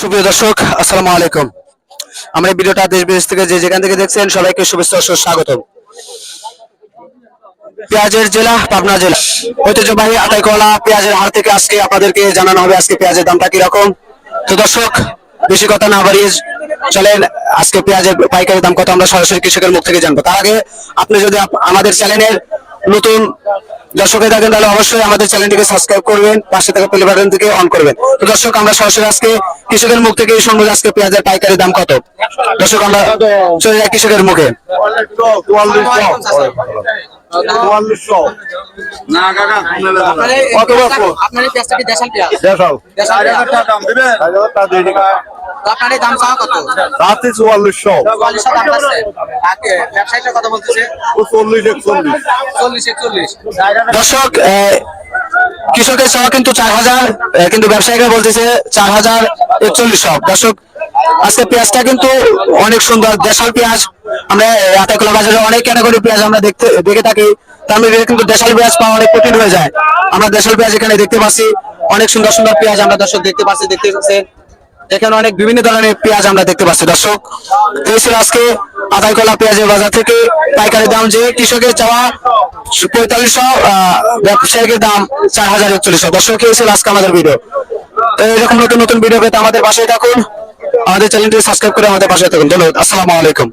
সুপ্রিয় দর্শক, আসসালামু আলাইকুম। আমরা ভিডিওটা দেশ বিদেশ থেকে যে যেখান থেকে দেখছেন, সবাইকে শুভেচ্ছা ও স্বাগত পেঁয়াজের জেলা, পাবনা জেলা। ঐতিহ্যবাহী আটাইকলা পেঁয়াজের হাট থেকে আজকে আপনাদেরকে জানানো হবে আজকে পেঁয়াজের দামটা কীরকম। তো দর্শক, বেশি কথা না বাড়িয়ে চলেন, আজকে পেঁয়াজের পাইকারি দাম কত আমরা সরাসরি কৃষকের মুখ থেকে জানব। তার আগে আপনি যদি আমাদের চ্যানেলের নতুন দর্শক হয়ে থাকেন তাহলে অবশ্যই আমাদের চ্যানেলটিকে সাবস্ক্রাইব করবেন পাশে থাকা বেল বাটন থেকে অন করবেন। তো দর্শক আমরা সরাসরি আজকে কৃষকের মুখ থেকে শুনব আজকে পেঁয়াজের পাইকারি দাম কত। দর্শক আমরা চলে যাই কৃষকের মুখে। আপনার দাম চাওয়া কত? রাতে চুয়াল্লিশশো। চল্লিশশো দাম আছে। ব্যবসায়ীটা কত বলতেছে। চল্লিশ একচল্লিশ। চল্লিশ একচল্লিশ। দর্শক কৃষকের চাওয়া কিন্তু চার হাজার কিন্তু ব্যবসায়ীরা বলতেছে চার হাজার একচল্লিশ সব। দর্শক আজকে পেঁয়াজটা কিন্তু অনেক সুন্দর দেশাল পেঁয়াজ। আমরা আতাকলা বাজারে অনেক ক্যাটাগরি পেঁয়াজ আমরা দেখতে দেখে থাকি। তার মধ্যে কিন্তু দেশাল পেঁয়াজ পাওয়া অনেক কঠিন হয়ে যায়। আমরা দেশাল পেঁয়াজ এখানে দেখতে পাচ্ছি। অনেক সুন্দর সুন্দর পেঁয়াজ আমরা দর্শক দেখতে পাচ্ছি দেখতে পাচ্ছেন। এখানে অনেক বিভিন্ন ধরনের পেঁয়াজ আমরা দেখতে পাচ্ছি, দর্শক। এই আজকে আদারকলা পেঁয়াজের বাজার থেকে পাইকারি দাম যে কৃষকের চাওয়া পঁয়তাল্লিশশো ব্যবসায়িকের দাম চার হাজার একচল্লিশশো। দর্শক, এই আজকে আমাদের ভিডিও এরকম নতুন নতুন ভিডিও পেতে আমাদের পাশে থাকুন। আমাদের চ্যানেলটি সাবস্ক্রাইব করে আমাদের পাশে থাকুন। ধন্যবাদ। আসসালামু আলাইকুম।